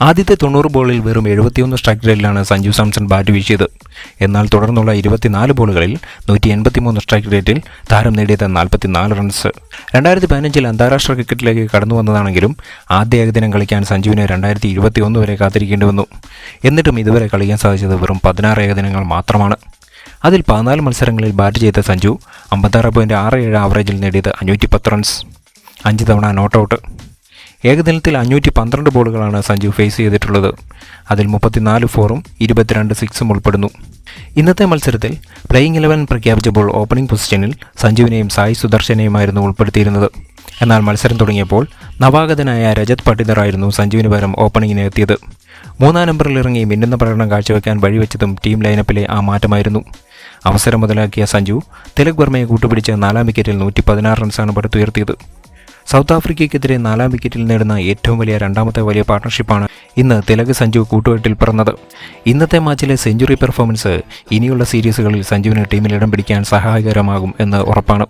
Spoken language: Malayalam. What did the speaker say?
ആദ്യത്തെ തൊണ്ണൂറ് ബോളിൽ വെറും എഴുപത്തിയൊന്ന് സ്ട്രൈക്ക് റേറ്റിലാണ് സഞ്ജു സാംസൺ ബാറ്റ് വീശിയത്. എന്നാൽ തുടർന്നുള്ള ഇരുപത്തിനാല് ബോളുകളിൽ നൂറ്റി എൺപത്തിമൂന്ന് സ്ട്രൈക്ക് റേറ്റിൽ താരം നേടിയത് നാൽപ്പത്തിനാല് റൺസ് രണ്ടായിരത്തി പതിനഞ്ചിൽ അന്താരാഷ്ട്ര ക്രിക്കറ്റിലേക്ക് കടന്നു വന്നതാണെങ്കിലും ആദ്യ ഏകദിനം കളിക്കാൻ സഞ്ജുവിനെ രണ്ടായിരത്തി ഇരുപത്തിയൊന്ന് വരെ കാത്തിരിക്കേണ്ടി വന്നു. എന്നിട്ടും ഇതുവരെ കളിക്കാൻ സാധിച്ചത് വെറും പതിനാറ് ഏകദിനങ്ങൾ മാത്രമാണ്. അതിൽ പതിനാല് മത്സരങ്ങളിൽ ബാറ്റ് ചെയ്ത സഞ്ജു അമ്പത്താറ് പോയിന്റ് ആറ് ഏഴ് ആവറേജിൽ നേടിയത് അഞ്ഞൂറ്റി പത്ത് റൺസ് അഞ്ച് തവണ നോട്ട് ഔട്ട് ഏകദിനത്തിൽ അഞ്ഞൂറ്റി പന്ത്രണ്ട് ബോളുകളാണ് സഞ്ജു ഫേസ് ചെയ്തിട്ടുള്ളത്. അതിൽ മുപ്പത്തിനാല് ഫോറും ഇരുപത്തിരണ്ട് സിക്സും ഉൾപ്പെടുന്നു. ഇന്നത്തെ മത്സരത്തിൽ പ്ലേയിങ് ഇലവൻ പ്രഖ്യാപിച്ചപ്പോൾ ഓപ്പണിംഗ് പൊസിഷനിൽ സഞ്ജുവിനെയും സായി സുദർശനെയുമായിരുന്നു ഉൾപ്പെടുത്തിയിരുന്നത്. എന്നാൽ മത്സരം തുടങ്ങിയപ്പോൾ നവാഗതനായ രജത് പട്ടിദറായിരുന്നു സഞ്ജുവിന് പകരം ഓപ്പണിങ്ങിന് എത്തിയത്. മൂന്നാം നമ്പറിൽ ഇറങ്ങി മിന്നുന്ന പ്രകടനം കാഴ്ചവെക്കാൻ വഴിവെച്ചതും ടീം ലൈനപ്പിലെ ആ മാറ്റമായിരുന്നു. അവസരം മുതലാക്കിയ സഞ്ജു തിലക് വർമ്മയെ കൂട്ടുപിടിച്ച് നാലാം വിക്കറ്റിൽ നൂറ്റി പതിനാറ് റൺസാണ് പടുത്തുയർത്തിയത്. സൗത്ത് ആഫ്രിക്കയ്ക്കെതിരെ നാലാം വിക്കറ്റിൽ നേടുന്ന ഏറ്റവും വലിയ രണ്ടാമത്തെ വലിയ പാർട്ണർഷിപ്പാണ് ഇന്ന് തിലക് സഞ്ജു കൂട്ടുകെട്ടിൽ പിറന്നത്. ഇന്നത്തെ മാച്ചിലെ സെഞ്ചുറി പെർഫോമൻസ് ഇനിയുള്ള സീരീസുകളിൽ സഞ്ജുവിന് ടീമിൽ ഇടം പിടിക്കാൻ സഹായകരമാകും എന്ന് ഉറപ്പാണ്.